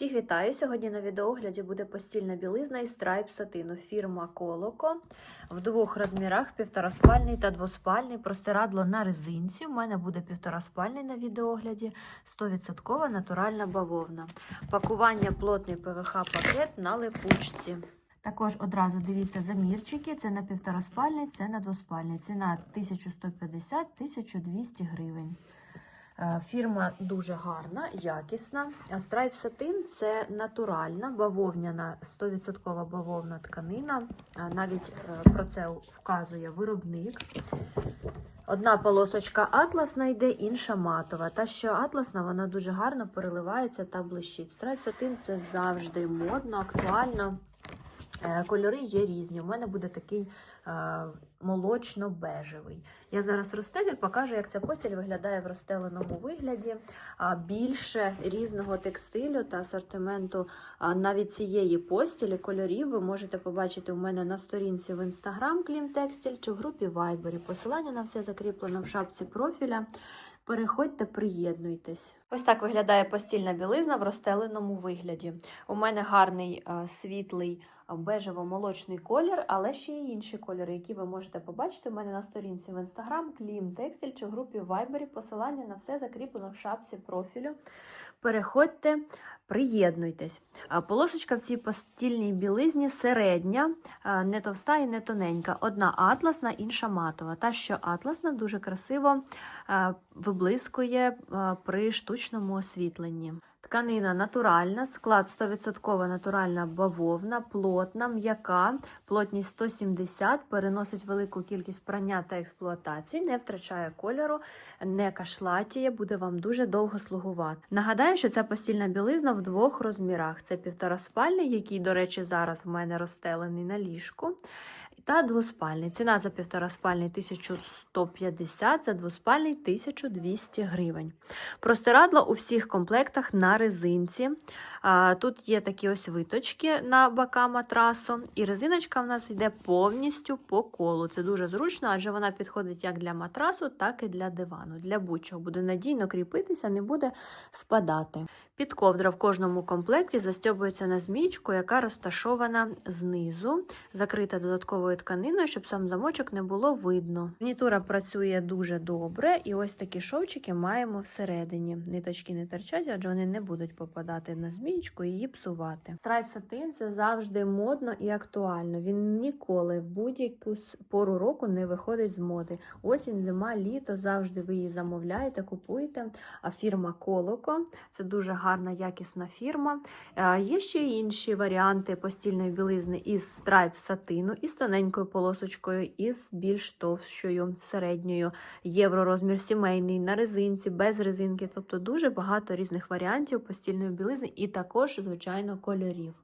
Всіх вітаю! Сьогодні на відеогляді буде постільна білизна із страйп сатину. Фірма Колоко в двох розмірах: півтораспальний та двоспальний. Простирадло на резинці. У мене буде півтораспальний на відеогляді, 100% натуральна бавовна. Пакування плотний ПВХ-пакет на липучці. Також одразу дивіться замірчики. Це на півтораспальний, це на двоспальний. Ціна 1150-1200 гривень. Е, Фірма дуже гарна, якісна. Страйп сатин це натуральна бавовняна, 100% бавовна тканина. Е, Навіть е, про це вказує виробник. Одна полосочка атласна йде, інша матова. Та, що атласна, вона дуже гарно переливається та блищить. Страйп сатин це завжди модно, актуально. Е, Кольори є різні. У мене буде такий е, молочно-бежевий. Я зараз розстелю і покажу, як ця постіль виглядає в розстеленому вигляді. Більше різного текстилю та асортименту навіть цієї постілі, кольорів ви можете побачити у мене на сторінці в інстаграм Клімтекстіль чи в групі Viber. Посилання на все закріплено в шапці профіля. Переходьте, приєднуйтесь. Ось так виглядає постільна білизна в розстеленому вигляді. У мене гарний е, світлий е, бежево-молочний колір, але ще є інші кольори, які ви можете побачити у мене на сторінці в інстаграм, Клім Текстиль чи в групі Viber. Посилання на все закріплено в шапці профілю. Переходьте, приєднуйтесь. Полосочка в цій постільній білизні середня, не товста і не тоненька. Одна атласна, інша матова. Та, що атласна, дуже красиво виблискує при штучному освітленні. Тканина натуральна, склад 100% натуральна бавовна, плотна, м'яка, плотність 170, переносить велику кількість прання та експлуатації, не втрачає кольору, не кашлатіє, буде вам дуже довго слугувати. Нагадаю, що ця постільна білизна в двох розмірах: це півтораспальний, який, до речі, зараз в мене розстелений на ліжку. Та двоспальний. Ціна за півтораспальний 1150, за двоспальний 1200 гривень. Простирадло у всіх комплектах на резинці. Тут є такі ось виточки на бока матрасу, і резиночка в нас йде повністю по колу. Це дуже зручно, адже вона підходить як для матрасу, так і для дивану. Для будь-чого буде надійно кріпитися, не буде спадати. Підковдра в кожному комплекті застьобується на змійку, яка розташована знизу, закрита додатковою тканиною, щоб сам замочок не було видно. Фурнітура працює дуже добре, і ось такі шовчики маємо всередині. Ниточки не торчать, адже вони не будуть попадати на змієчку і її псувати. Страйп сатин це завжди модно і актуально. Він ніколи в будь-яку пору року не виходить з моди. Осінь, зима, літо завжди ви її замовляєте, купуєте. А фірма Колоко це дуже гарна, якісна фірма. Е, Є ще інші варіанти постільної білизни із страйп сатину, із тоненькою полосочкою, із більш товщою середньою. Євро розмір сімейний, на резинці, без резинки. Тобто дуже багато різних варіантів постільної білизни і також, звичайно, кольорів.